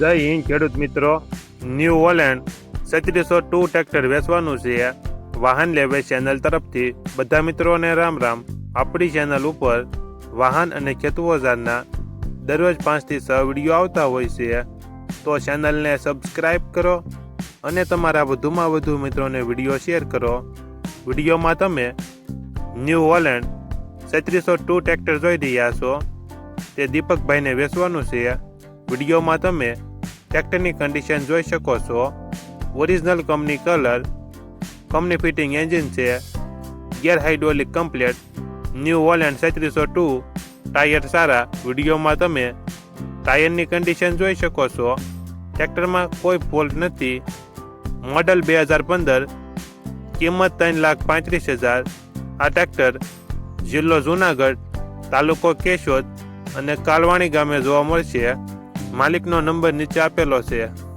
જય હિન્દ, ખેડૂત મિત્રો. ન્યૂ ઓલેન્ડ સત્રીસો ટુ ટ્રેક્ટર વેચવાનું છે. વાહન લેવે ચેનલ તરફથી. બધા મિત્રોને રામ રામ. આપણી ચેનલ ઉપર વાહન અને ખેત દરરોજ પાંચથી છ વીડિયો આવતા હોય છે. તો ચેનલને સબસ્ક્રાઈબ કરો અને તમારા વધુમાં વધુ મિત્રોને વીડિયો શેર કરો. વિડીયોમાં તમે ન્યૂ ઓલેન્ડ સત્રીસો ટુ ટ્રેક્ટર જોઈ રહ્યા છો. તે દીપકભાઈને વેચવાનું છે. વિડીયોમાં તમે ટ્રેક્ટરની કન્ડિશન જોઈ શકો છો. Original company colour company fitting engine છે gear hydraulic complete new Holland સેત્રીસો two tyre સારા. વિડીયોમાં તમે ટાયરની કન્ડિશન જોઈ શકો છો. ટ્રેક્ટરમાં કોઈ ફોલ્ટ નથી. મોડલ બે હજાર પંદર, કિંમત ત્રણ લાખ પાંત્રીસ હજાર. આ ટ્રેક્ટર જિલ્લો જુનાગઢ, તાલુકો કેશોદ અને કાલવાણી ગામે જોવા મળશે. માલિકનો નંબર નીચે આપેલો છે.